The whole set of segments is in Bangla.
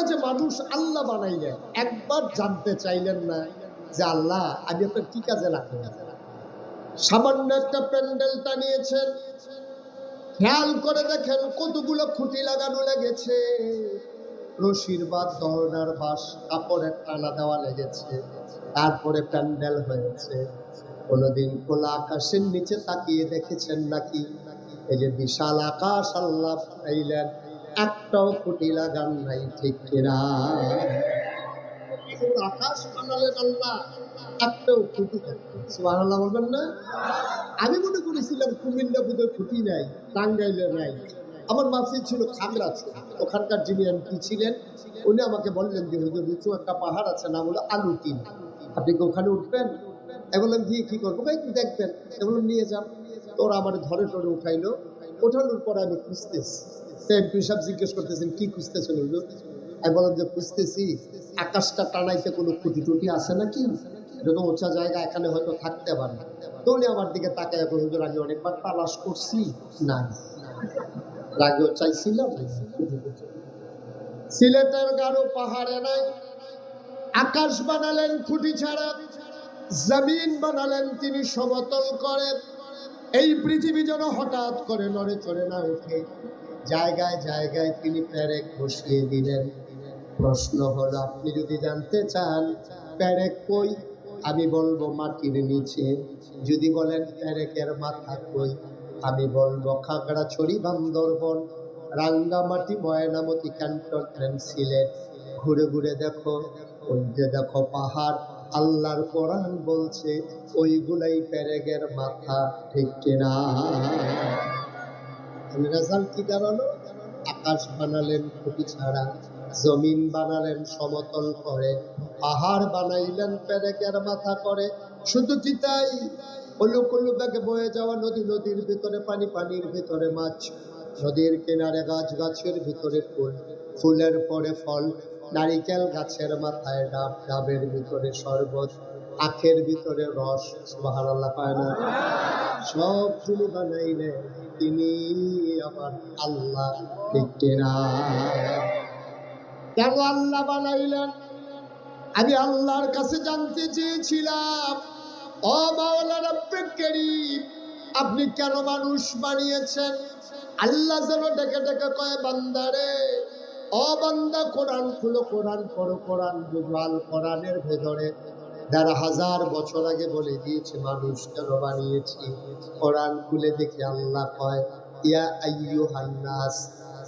করে যে মানুষ আল্লাহ বানাইলেন, একবার জানতে চাইলেন না যে আল্লাহ, আমি আপনার কি কাজে লাগবে সামান্য একটা প্যান্ডেল টানিয়েছেন। খেয়াল করে দেখেন কতগুলো খুঁটি লাগানো লেগেছে। রশির বাদ দহনার বাস কাপড়ের টানা দেওয়া লেগেছে। তারপরে প্যান্ডেল হয়েছে। কোনোদিন খোলা আকাশের নিচে তাকিয়ে দেখেছেন নাকি? এই যে বিশাল আকাশ আল্লাহ পাইলেন একটাও খুঁটি লাগান নাই, ঠিক না? আমি মনে করেছিলাম কুমিল্লা নাই, টাঙ্গাইলে নাই। আমার ছিল ওখানকার যিনি এমপি ছিলেন, উনি আমাকে বললেন যে, হুজুর একটা পাহাড় আছে, নাম হলো আলুটিন আপনি কি ওখানে উঠবেন? বললাম গিয়ে কি করব? ভাই, একটু দেখবেন। বললাম, নিয়ে যান। তোরা আমার ধরে টরে উঠাইলো। ওঠানোর পরে আমি খুঁজতেছি। সাহেব জিজ্ঞেস করতেছেন, কি খুঁজতেছেন হুজুর আমি বললাম যে, খুঁজতেছি, আকাশটা টানাইতে কোনো খুঁটি টুটি আছে নাকি? যত উঁচা জায়গা, এখানে হয়তো থাকতে পারে। তো উনি আমার দিকে তাকায়, এখন হুজুর, আমি অনেকবার তালাশ করছি না আগেও চাইছিলাম সিলেটের গাঢ় পাহাড়ে নাই। আকাশ বানালেন খুঁটি ছাড়া, জমিন বানালেন তিনি সমতল করে। এই পৃথিবী যেন হঠাৎ করে নড়ে চড়ে না উঠে জায়গায় জায়গায় তিনি প্যারেক বসিয়ে দিলেন। প্রশ্ন হলো, আপনি যদি জানতে চান প্যারেক কই? আমি বলব মাটির নিচে। যদি বলেন প্যারেকের মাথা কই, আমি বলব খাগড়াছড়ি বান্দরবন রাঙ্গামাটি ময়নামতি ক্যান্টনমেন্ট সিলেট ঘুরে ঘুরে দেখো যে দেখো পাহাড় আল্লাহর কোরআন বলছে, ওইগুলাই প্যারেগের মাথা, ঠিক কিনা? রেজাল্ট কি দাঁড়াল? আকাশ বানালেন খুঁটি ছাড়া, জমিন বানালেন সমতল করে, পাহাড় বানাইলেন প্যারেকের মাথা করে। শুধু কি তাই? হলুক ব্যাগে বয়ে যাওয়া নদী, নদীর ভিতরে পানি, পানির ভিতরে মাছ। নদীর কিনারে গাছ, গাছের ভিতরে ফুল। ফুলের পরে ফল নারিকেল গাছের মাথায় ডাব, ডাবের ভিতরে শরবত, আখের ভিতরে রস, সুবহানাল্লাহ পায় না? সব তিনি বানাইলেন তিনি আমার আল্লাহ কেন আল্লাহ বানাইলেন? আমি আল্লাহর কাছে জানতে চেয়েছিলাম। ও মাওলা রব্বে করিম, আপনি কেন মানুষ বানিয়েছেন? আল্লাহ যেন ডেকে ডেকে কয়, বান্দারে ও বান্দা কোরআন খুলো, কোরআন পড়ো কোরআন বুঝাল, কোরআনের ভেতরে। দেড় হাজার বছর আগে বলে দিয়েছে, মানুষ কেন বানিয়েছি? কোরআন খুলে দেখে আল্লাহ কয়, ইয়া আইয়ু হান্নাস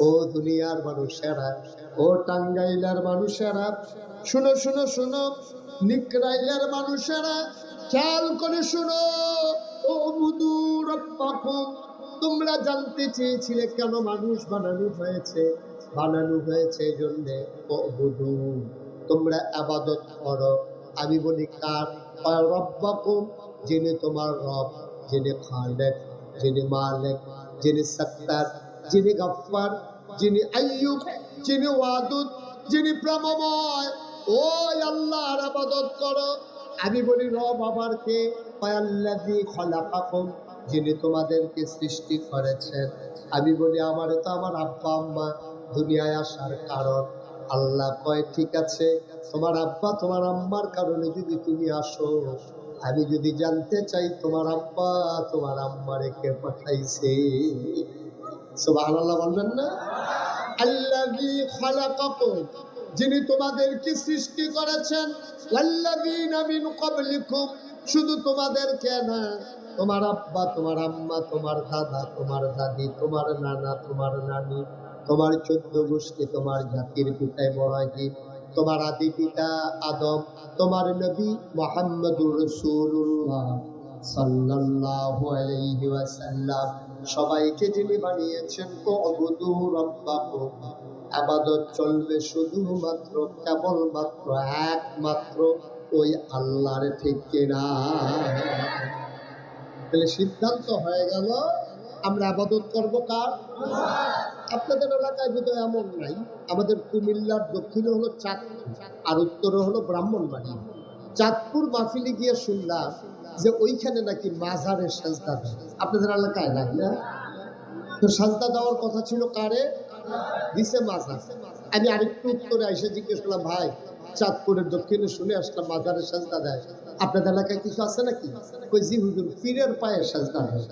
ও দুনিয়ার মানুষেরা, ও টাঙ্গাইলার মানুষেরা, শুনো শুনো শুনো, নিকরাইলার মানুষেরা, খেয়াল করে শুনো, ও মুদুর রব্বাকুম, তোমরা জানতে চেয়েছিলে কেন মানুষ বানানো হয়েছে? বানানো হয়েছে জন্যে ও তোমরা আবাদত করো। আমি বলি, কার? রব্বাকুম? যিনি তোমার রব, যিনি খালেক, যিনি মালেক, যিনি সত্তার, যিনি গফ্ফার, যিনি আইয়ুব, যিনি ওয়াদুদ, যিনি প্রেমময়। ওই আল্লাহর আবাদত করো। আমি বলি, রব আবার কে পায়াল্লাযী খলাকাকুম, যিনি তোমাদেরকে সৃষ্টি করেছেন। আমি বলি আমার তো আমার আব্বা আম্মা দুনিয়ায় আসার কারণ। আল্লাহ কয়, ঠিক আছে, তোমার আব্বা তোমার আম্মার কারণে যদি তুমি আসো, আমি যদি জানতে চাই তোমার আব্বা তোমার আম্মারে কে পাঠাইছে। সুবহানাল্লাহ বলবেন না? খালাকাকুম, যিনি তোমাদেরকে সৃষ্টি করেছেন। শুধু তোমাদেরকে না, তোমার আব্বা তোমার আম্মা তোমার দাদা তোমার দাদি তোমার নানা তোমার নানি। তোমার চোদ্দ গোষ্ঠী তোমার জাতির পিতা ইব্রাহিম তোমার আদি পিতা আদম, তোমার নবী মুহাম্মদুর রাসূলুল্লাহ সাল্লাল্লাহু আলাইহি ওয়াসাল্লাম। সবাইকে যিনি বানিয়েছেন কো অবুদু আবাদত চলবে শুধুমাত্র, কেবলমাত্র একমাত্র ওই আল্লাহর ঠিক কিনা তাহলে সিদ্ধান্ত হয়ে গেল, আমরা আবাদত করব কার? আপনাদের এলাকায় বোধহয় এমন নাই। আমাদের কুমিল্লার দক্ষিণে হলো চাঁদপুর, আর উত্তরে হলো ব্রাহ্মণবাড়ি। চাঁদপুর মাহফিলে গিয়ে শুনলাম যে ওইখানে নাকি মাজারের সাজদা আপনাদের এলাকায় নাই না? তো সাজদা দেওয়ার কথা ছিল কারে? দিছে মাজার। আমি আরেকটু উত্তরে এসে জিজ্ঞেস করলাম, ভাই, চাঁদপুরের দক্ষিণে শুনে আসলাম মাজারের সাজদা দেয়। আপনাদের এলাকায় কিছু আছে নাকি? ওই জি হুজুর, পীরের পায়ে সাজদা দেয়।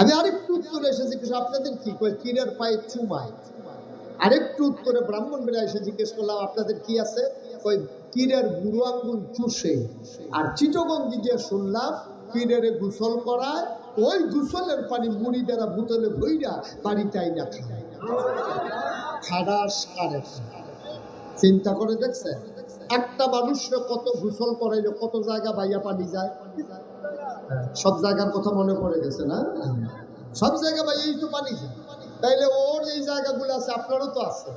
আমি আরেকটু উত্তরে এসে জিজ্ঞেস আপনাদের কি কই পীরের পায়ে চুমায়। আরেকটু উত্তরে ব্রাহ্মণ বেড়া এসে জিজ্ঞেস করলাম, আপনাদের কি আছে? ওই পীরের বুড়ো আঙ্গুল চুষে। আর শুনলাম গোসল করায়, ওই পানি মুড়ি দ্বারা বোতলে ভইরা না খায়। কারে চিন্তা করে দেখছে একটা মানুষকে কত গোসল করাইলো, কত জায়গা বাইয়া পানি যায়। সব জায়গার কথা মনে পড়ে গেছে না? সব জায়গা ভাই, এই তো পানি। তাইলে ওর এই জায়গাগুলো আছে, আপনারও তো আছে।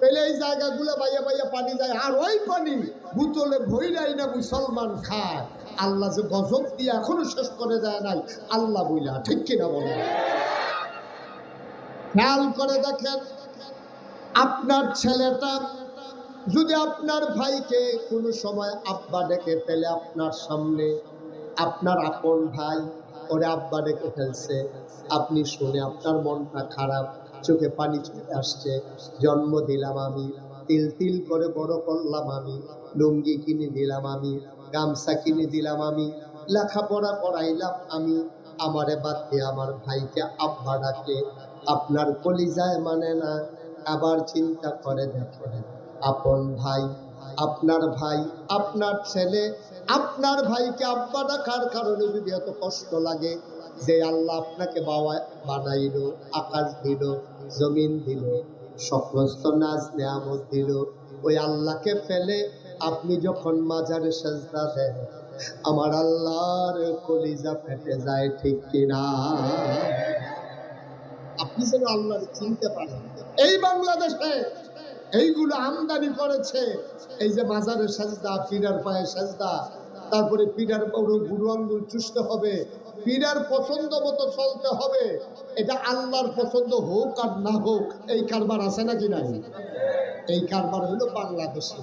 তাইলে এই জায়গাগুলো বাইয়া বাইয়া পানি যায়, আর ওই পানি বোতলে ভইরাই না মুসলমান খায়। আল্লাহ যে গজব দিয়ে এখনও শেষ করে দেয় নাই, আল্লাহ বইলা, ঠিক কিনা বলে খেয়াল করে দেখেন, আপনার ছেলেটা যদি আপনার ভাইকে কোনো সময় আব্বা ডেকে ফেলে আপনার সামনে আপনার আপন ভাই ওরে আব্বা ডেকে ফেলছে। আপনি শুনে আপনার মনটা খারাপ, চোখে পানি চলে আসছে। জন্ম দিলাম আমি, তিল তিল করে বড় করলাম আমি, লুঙ্গি কিনে দিলাম আমি, গামছা কিনে দিলাম আমি, লেখাপড়া করাইলাম আমি। আমারে বাদ দিয়ে আমার ভাইকে আব্বা ডাকে, আপনার কলিজায় মানে না, আবার চিন্তা করে দেখেন, আপন ভাই আপনার ভাই, আপনার ছেলে, আপনার ভাইকে আব্বা ডাকার কারণে যদি এত কষ্ট লাগে, যে আল্লাহ আপনাকে বাবা বানাইলো, আকাশ দিল, জমিন দিল, সমস্ত নাচ নেয়ামত দিল, ওই আল্লাহকে ফেলে আপনি যখন মাজারে সাজদা দেন, আমার আল্লাহর কলিজা ফেটে যায় ঠিক কিনা? আপনি যেন আল্লাহর চিনতে পারেন। এই বাংলাদেশে এইগুলো আমদানি করেছে। এই যে মাজারের সাজদা পীরার পায়ের সাজদা, তারপরে পৌর গুরু আঙ্গুল চুষতে হবে। পীরার পছন্দ মতো চলতে হবে। এটা আল্লাহর পছন্দ হোক আর না হোক, এই কারবার আছে নাকি নাই? এই কারবার হলো বাংলাদেশে।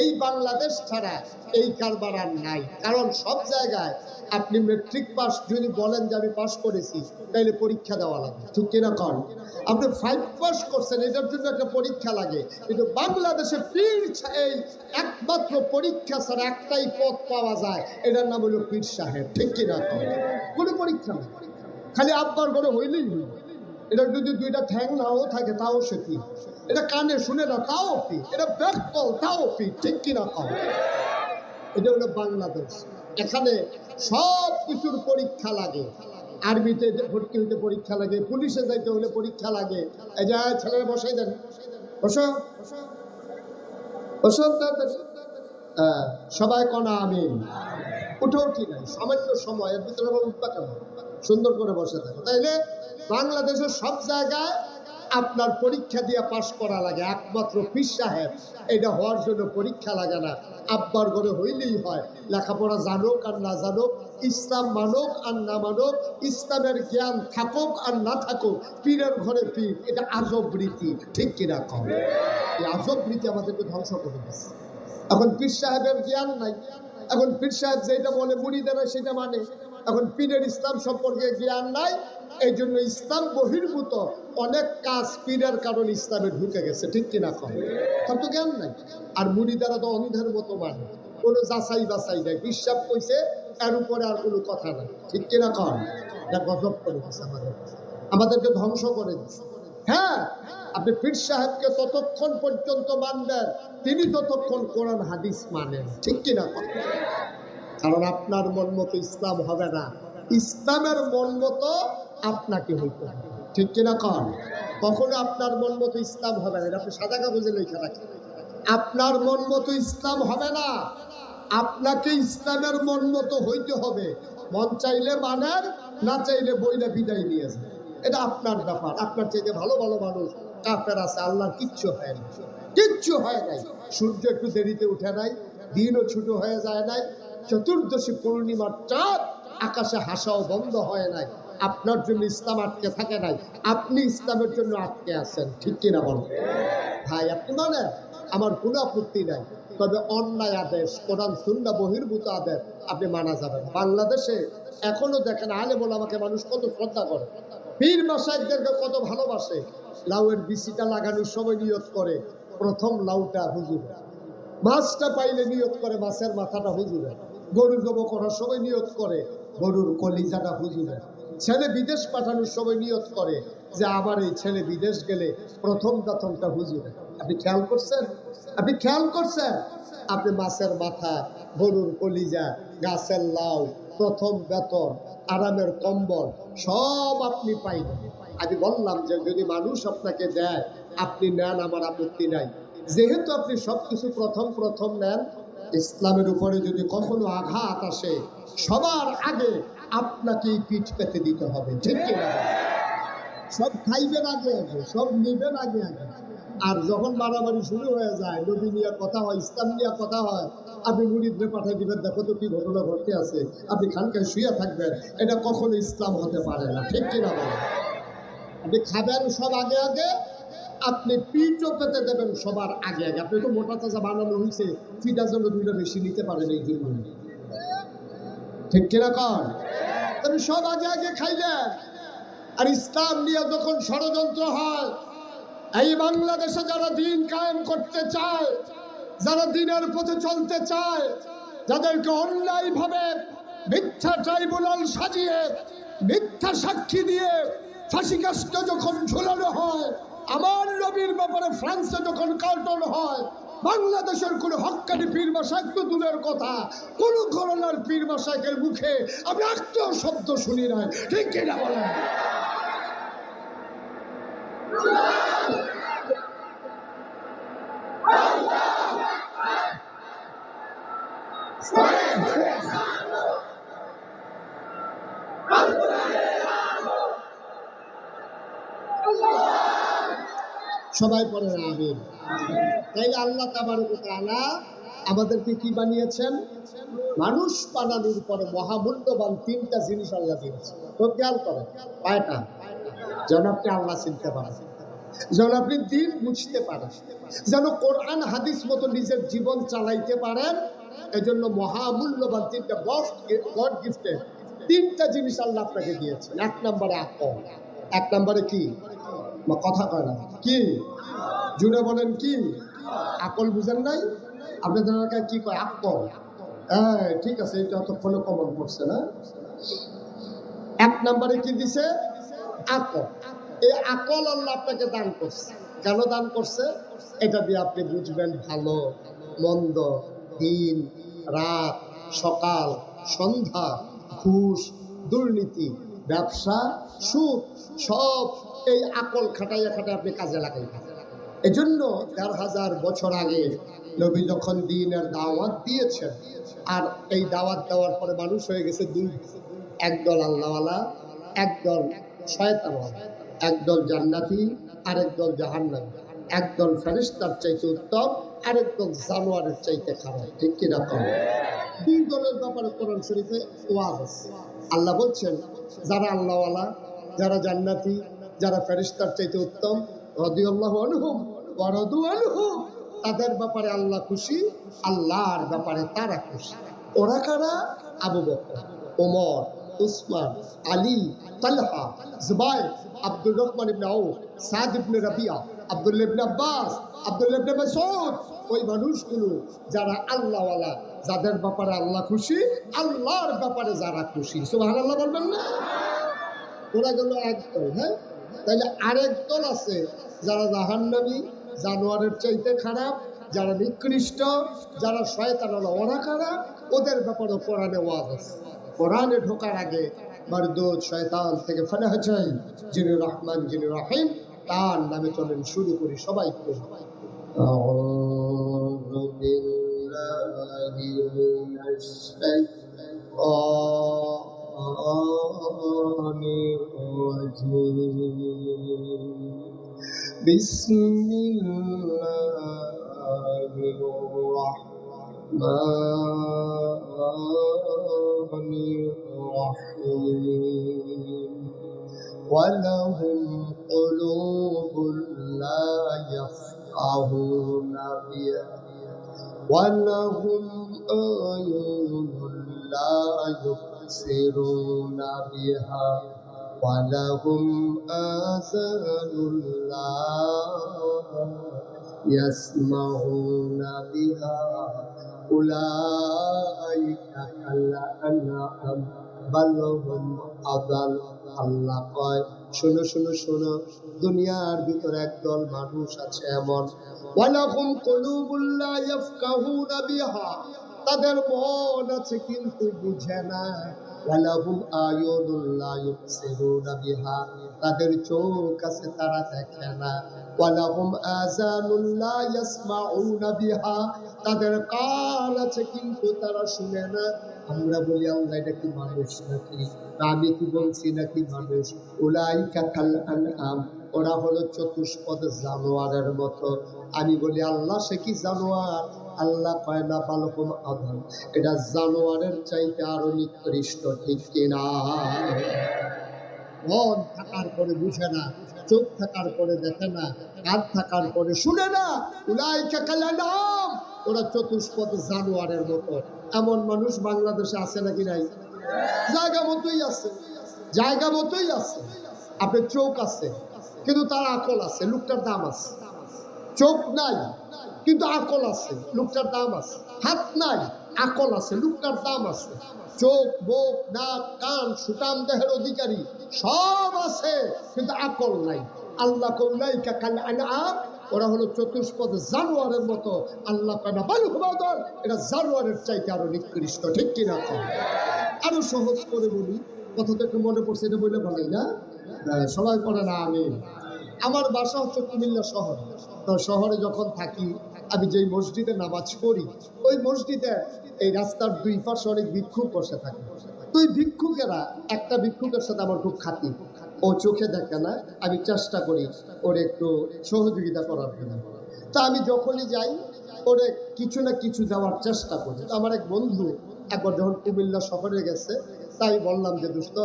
এই বাংলাদেশ ছাড়া এই কারবার আর নাই। কারণ সব জায়গায় আপনি মেট্রিক পাস যদি বলেন যে আমি পাস করেছি, তাহলে পরীক্ষা দেওয়া লাগে ঠিক কিনা কন? আপনি ফাইভ পাস করছেন, এটার জন্য একটা পরীক্ষা লাগে। কিন্তু বাংলাদেশে পীর এই একমাত্র পরীক্ষা ছাড়া একটাই পথ পাওয়া যায়, এটার নাম হলো পীর সাহেব। ঠিক কিনা কন? পরীক্ষা খালি আব্বার করে হইলেই হইল এটা যদি দুইটা ঠ্যাং নাও থাকে তাও সে কি? এটা কানে শুনে না তাও পীর এটা ব্যাকল তাও পীর ঠিক কিনা কন এটা হলো বাংলাদেশ। এখানে সব কিছুর পরীক্ষা লাগে। আর্মিতে ভর্তি হইতে পরীক্ষা লাগে পুলিশে যাইতে হলে পরীক্ষা লাগে। এই যে ছেলেরা বসাই দেন। বসো। বসো হ্যাঁ, সবাই কনা আমি উঠে উঠি নাই। সামান্য সময় এর ভিতরে আবার উঠবা কেন? সুন্দর করে বসে থাকো তাইলে? বাংলাদেশের সব জায়গায় আপনার পরীক্ষা দিয়ে পাশ করা লাগে, একমাত্র পীর সাহেব। এটা হওয়ার জন্য পরীক্ষা লাগে না। আব্বার ঘরে হইলেই হয়। লেখাপড়া জানুক আর না জানুক, ইসলাম মানুক আর না মানুক, ইসলামের জ্ঞান থাকুক আর না থাকুক, পীরের ঘরে পীর, এটা আজব রীতি। ঠিক কিনা কম? এই আজব রীতি আমাদেরকে ধ্বংস করে দিচ্ছে এখন পীর সাহেবের জ্ঞান নাই। এখন পীর সাহেব যেটা বলে মুড়িদেরা সেটা মানে। এখন পীরের ইসলাম সম্পর্কে জ্ঞান নাই এই জন্য ইসলাম বহির্ভূত। অনেক কাজ পীরের কারণে ইসলামে ঢুকে গেছে, ঠিক কিনা? কম তো জ্ঞান নাই। আর মুড়িদারা তো অন্ধের মতো মানে। কোনো যাচাই বাছাই নাই, বিশ্বাস কইছে, এর উপরে আর কোনো কথা নাই। ঠিক কিনা? কম এটা গজব করে দিচ্ছে আমাদের। আমাদেরকে ধ্বংস করে দিচ্ছে হ্যাঁ আপনি পীর সাহেবকে ততক্ষণ পর্যন্ত মানবেন, তিনি ততক্ষণ কোরআন, হাদিস মানেন। ঠিক কিনা? কারণ আপনার মন মতো ইসলাম হবে না। ইসলামের মন মতো আপনাকে হইতে হবে। ঠিক কিনা কন? কখনো আপনার মন মতো ইসলাম হবে না। আপনি সাদা কাগজে লেখা রাখেন। আপনার মন মতো ইসলাম হবে না। আপনাকে ইসলামের মন মতো হইতে হবে। মন চাইলে মানেন, না চাইলে বইলে বিদায় নিয়ে যান। এটা আপনার ব্যাপার। আপনার চাইতে ভালো ভালো মানুষ কাফের আছে। আল্লাহ কিচ্ছু হয় না। কিচ্ছু হয় নাই। সূর্য একটু দেরিতে উঠে নাই। দিনও ছোট হয়ে যায় নাই। চতুর্দশী পূর্ণিমার চাঁদ আকাশে হাসাও বন্ধ হয় নাই। আপনার জন্য ইসলাম আটকে থাকে নাই। আপনি ইসলামের জন্য আটকে আছেন। ঠিক কিনা বলেন ভাই, আপনি মানেন? আমার কোনো আপত্তি নাই। তবে অন্যায় আদেশ, কোরআন সুন্না বহির্ভূত আদেশ আপনি মানা যাবেন। বাংলাদেশে এখনও দেখেন আলে বলে আমাকে মানুষ কত শ্রদ্ধা করে। পীর মাসাইদেরকে কত ভালোবাসে। লাউয়ের বিচিটা লাগানোর সময় নিয়ত করে। প্রথম লাউটা হুজুরে মাছটা পাইলে নিয়ত করে মাছের মাথাটা হুজুরে গরু জব করার সময় নিয়ত করে, গরুর কলিজাটা হুজুরে ছেলে বিদেশ পাঠানোর সময় নিয়ত করে যে আমার এই ছেলে বিদেশ গেলে প্রথম বেতনটা হুজুরে আপনি খেয়াল করছেন? আপনি খেয়াল করছেন? আপনি মাছের মাথা, গরুর কলিজা, গাছের লাউ, প্রথম বেতন, আরামের কম্বল, সব আপনি পাইবেন আমি বললাম যে যদি মানুষ আপনাকে দেয়, আপনি নেন, আমার আপত্তি নাই। যেহেতু আপনি সবকিছু প্রথম প্রথম নেন ইসলামের উপরে যদি কখনো আঘাত আসে, সবার আগে আপনাকেই পিঠ পেতে দিতে হবে, ঠিক কিনা? সব খাইবেন আগে আগে সব নিবেন আগে। আগে আর যখন মারামারি শুরু হয়ে যায়, নবী নিয়ে কথা হয়, ইসলাম নিয়ে কথা হয়, আপনি মুরিদরে পাঠিয়ে দিবেন, দেখো তো কি ঘটনা ঘটতে আছে। আপনি খানকায় শুয়ে থাকবেন, এটা কখনো ইসলাম হতে পারে না, ঠিক কিনা বলেন আপনি খাবেন সব আগে আগে আপনি পিঠও পেতে দেবেন সবার আগে আগে। আপনি তো মোটা তাজা বানানো হয়েছে ফিটার জন্য দুইটা বেশি নিতে পারেন এই জন্য ঠিক কন তবে সব আগে আগে খাইলেন। আর ইসলাম নিয়ে যখন ষড়যন্ত্র হয়, এই বাংলাদেশে যারা দিন কায়েম করতে চায়, যারা দিনের পথে চলতে চায়, যাদেরকে অন্যায় ভাবে মিথ্যা ট্রাইব্যুনাল সাজিয়ে, মিথ্যা সাক্ষী দিয়ে ফাঁসি ফাঁসিকাষ্ট যখন ঝুলানো হয় আমার নবীর ব্যাপারে ফ্রান্সে যখন কার্টন হয়, বাংলাদেশের কোন হকানি পীর মাসাক তো দূরের কথা। কোন করোনার পীর মাসাকের মুখে আমি একটা শব্দ শুনি নাই। ঠিক কিনা বলেন? সবাই পড়ে আমিন। তাইলে আল্লাহ তাবারকালা আমাদেরকে কি বানিয়েছেন? মানুষ বানানোর পরে মহামূল্যবান তিনটা জিনিস আল্লাহ দিয়েছেন তো খেয়াল করেন, কয়টা? যেন আপনি আল্লাহ চিনতে পারেন। যেন আপনি দিন বুঝতে পারেন। যেন কোরআন, হাদিস মতো নিজের জীবন চালাইতে পারেন। এজন্য মহামূল্যবান তিনটা গড গিফটেড তিনটা জিনিস আল্লাহ আপনাকে দিয়েছেন। এক নম্বরে আকল। এক নম্বরে কি? কথা কয় না। কি? জুড়ে বলেন কি? আকল বুঝেন নাই? আপনাদের এলাকায় কি কয়? আকল। হ্যাঁ ঠিক আছে এটা অতক্ষণে কমন পড়ছে না। এক নম্বরে কি দিছে? আকল। এই আকল আল্লাহ আপনাকে দান করছে। কেন দান করছে? এটা দিয়ে আপনি বুঝবেন ভালো, মন্দ, দিন, রাত, সকাল, সন্ধ্যা, ঘুষ, দুর্নীতি, ব্যবসা, সুদ, সব এই আকল খাটাইয়া খাটাই আপনি কাজে লাগাইবেন এজন্য দেড় হাজার বছর আগে নবী যখন দিনের দাওয়াত দিয়েছেন, আর এই দাওয়াত দেওয়ার পরে মানুষ হয়ে গেছে দুই। একদল আল্লাহওয়ালা একদল শয়তানওয়ালা একদল জান্নাতি আরেকদল জাহান্নামী। একদল ফেরিস্তার চাইতে উত্তম আরেকদল জানোয়ারের চাইতে খারাপ। ঠিক কিনা কম? দুই দলের ব্যাপারে কোরআন শরীফে ওয়াজ আছে। আল্লাহ বলছেন, যারা আল্লাহওয়ালা, যারা জান্নাতি যারা ফেরিস্তার চাইতে উত্তম রদিউল্লাহ আনহুম ওয়ারদু আনহুম তাদের ব্যাপারে আল্লাহ খুশি, আল্লাহর ব্যাপারে তারা খুশি। ওরা কারা? আবু বকর, ওমর, উসমান, আলী, তালহা জুবাই আব্দুর রহমান ইবনে আউফ, সাদ ইবনে রাবিয়া, আব্দুল্লাহ ইবনে আব্বাস, আব্দুল্লাহ ইবনে মাসউদ। ওই মানুষগুলো যারা আল্লাহওয়ালা, যাদের ব্যাপারে আল্লাহ খুশি, আল্লাহর ব্যাপারে যারা খুশি। সুবহানাল্লাহ বলবেন না? ওরা গেল এক দল হ্যাঁ? তাহলে আরেক দল আছে, যারা জাহান্নাবি জানোয়ারের চাইতে খারাপ, যারা নিকৃষ্ট, যারা শয়তানারা ওরা খারাপ, ওদের ব্যাপারে কোরআনে ওয়াজ আছে। কোরআনে ঢোকার আগে মারদুদ শয়তান থেকে ফেলে হয়েছেন, যিনি রহমান, যিনি রহিম, তার নামে চলেন শুরু করি সবাই করে الشيطان الرجيم بسم الله الرحمن الرحيم. ولهم قلوب لا يفقهون بها ولهم أعين لا يبصرون بها ولهم آذان لا يسمعون بها أولئك كالأنعام بل هم أضل আল্লাহ কয় শোনো শোনো শোনো দুনিয়ার ভিতরে একদল মানুষ আছে এমন ওয়ালাহুম কুলুবুল্লা ইয়াফকাহুনা বিহা তাদের মন আছে কিন্তু বুঝে না ওয়ালাহুম আয়ুনুল্লা ইউবসিরুনা বিহা তাদের চোখ আছে তারা দেখে না। ওয়ালাহুম আযানুল্লা ইয়াসমাউনা বিহা তাদের কান আছে কিন্তু তারা শুনে না। আমরা বলি, আল্লাহ এটা কি মানুষ নাকি? আমি কি বলছি নাকি মানুষ? উলাইকা কাল আনআম, ওরা হলো চতুষ্পদ জানোয়ারের মতো। আমি বলি, আল্লাহ সে কি জানোয়ার? আল্লাহ কয় না বালকুম এটা জানোয়ারের চাইতে আরও নিকৃষ্ট, ঠিক কিনা মন থাকার পরে বুঝে না, চোখ থাকার পরে দেখে না, কান থাকার পরে শুনে না। আনআম ওরা চতুষ্পদ জানোয়ারের মতো। এমন মানুষ বাংলাদেশে আছে নাকি নাই? জায়গা মতোই আছে, জায়গা মতোই আছে। আপনার চোখ আছে, কিন্তু তার আকল আছে, লোকটার দাম আছে। চোখ নাই কিন্তু আকল আছে, লোকটার দাম আছে। হাত নাই, আকল আছে, লোকটার দাম আছে। চোখ, বোক, নাক, কান, সুটাম, দেহের অধিকারী, সব আছে, কিন্তু আকল নাই। আল্লাহ আনআম, ওরা হলো চতুষ্পদ জানোয়ারের মতো। আল্লাহ বালু এটা জানোয়ারের চাইতে আরও নিকৃষ্ট, ঠিক কিনা আরও সহজ করে বলি, কথা তো একটু মনে পড়ছে, এটা বলে ভালোই না? সবাই পড়ে না আমি আমার বাসা হচ্ছে কুমিল্লা শহর। তো শহরে যখন থাকি আমি যেই মসজিদে নামাজ পড়ি, ওই মসজিদে এই রাস্তার দুই পাশে অনেক ভিক্ষুক বসে থাকে। তো ভিক্ষুকেরা, একটা ভিক্ষুকের সাথে আমার খুব খাতি ও চোখে দেখে না, আমি চেষ্টা করি ওর একটু সহযোগিতা করার জন্য। তা আমি যখনই যাই, ওরে কিছু না কিছু দেওয়ার চেষ্টা করি। আমার এক বন্ধু একবার যখন কুমিল্লা শহরে গেছে, তাই বললাম যে, দোস্ত,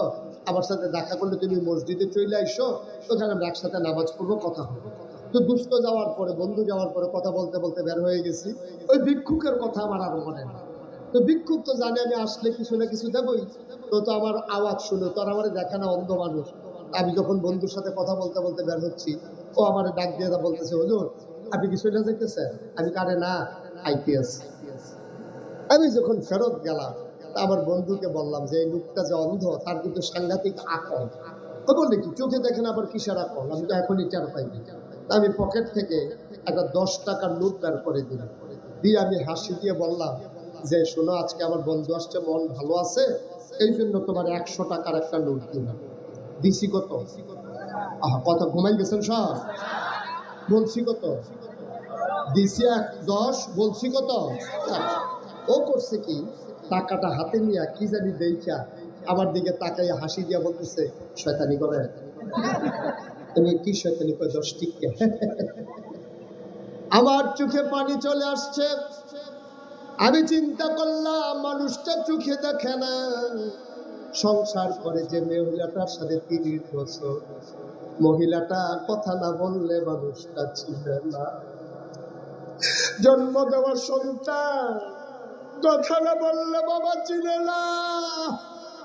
আমার সাথে দেখা করলে তুমি মসজিদে চলে আইসো, ওখানে আমরা একসাথে নামাজ পড়ব, কথা হবে। তো দুস্থ যাওয়ার পরে, বন্ধু যাওয়ার পরে কথা বলতে বলতে বের হয়ে গেছি। ওই ভিক্ষুকের কথা আমার আরও মনে নেই। তো ভিক্ষুক তো জানে আমি আসলে কিছু না কিছু দেবই। তো তো আমার আওয়াজ শুনে, তো আমার দেখা না অন্ধ মানুষ। আমি যখন বন্ধুর সাথে কথা বলতে বলতে বের হচ্ছি, ও আমার ডাক দিয়ে বলতেছে, হুজুর, আপনি কি চলে যেতেছেন আমি কারে না আইপিএস আমি যখন ফেরত গেলাম আমার বন্ধুকে বললাম যে, এই লোকটা যে অন্ধ, তার কিন্তু সাংঘাতিক আকল। ও বললে কি চোখে দেখেন আবার কিসের আকল? আমি তো এখনই টের পাইনি। আমি পকেট থেকে একটা দশ টাকার নোট বের করে দিলাম। দিয়ে আমি হাসি দিয়ে বললাম যে, শোনো, আজকে আমার বন্ধু আসছে, মন ভালো আছে এই জন্য তোমার একশো টাকার একটা নোট দিলাম। দিছি কত? কথা ঘুমাই গেছেন সব? বলছি কত? দিছি এক, দশ, বলছি কত? ও করছে কি? টাকাটা হাতে নিয়ে কি জানি দেখা আমার দিকে তাকাইয়া হাসি দিয়া বলতেছে, শয়তানি করে। তুমি কি শয়তানি করে দশ টিকে আমার চোখে পানি চলে আসছে। আমি চিন্তা করলাম, মানুষটা চোখে দেখে না। সংসার করে যে মহিলাটার সাথে তিরিশ বছর। মহিলাটা কথা না বললে মানুষটা ছিল না। জন্ম দেওয়ার সন্তান, কথা না বললে বাবা চিনে না।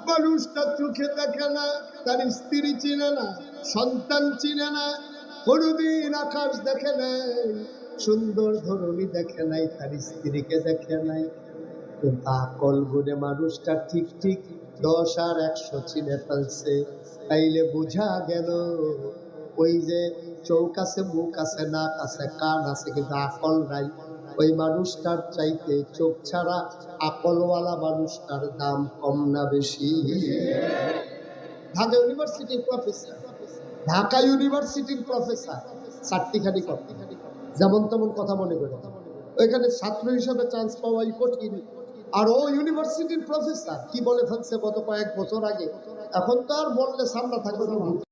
মানুষটা চোখে দেখে না, তার স্ত্রী চিনে না। সন্তান চিনে না কোনদিন আকাশ দেখে নাই, সুন্দর ধরনী দেখে নাই, তার স্ত্রীকে দেখে নাই। কিন্তু আকল গুনে মানুষটা ঠিক ঠিক দশ আর একশো চিনে ফেলছে। তাইলে বোঝা গেল, ওই যে চৌক আছে, মুখ আছে, নাক আছে, কান আছে, কিন্তু আকল নাই। ওই মানুষটার চাইতে চোখ ছাড়া আকলওয়ালা মানুষটার দাম কম না বেশি। ঢাকা ইউনিভার্সিটির প্রফেসর ঢাকা ইউনিভার্সিটির প্রফেসর চারটিখানি কথা যেমন তেমন কথা মনে করে। ওইখানে ছাত্র হিসাবে চান্স পাওয়াই কঠিন। আর ও ইউনিভার্সিটির প্রফেসর, কি বলে ফেলছে গত কয়েক বছর আগে। এখন তো আর বললে সামনা থাকবে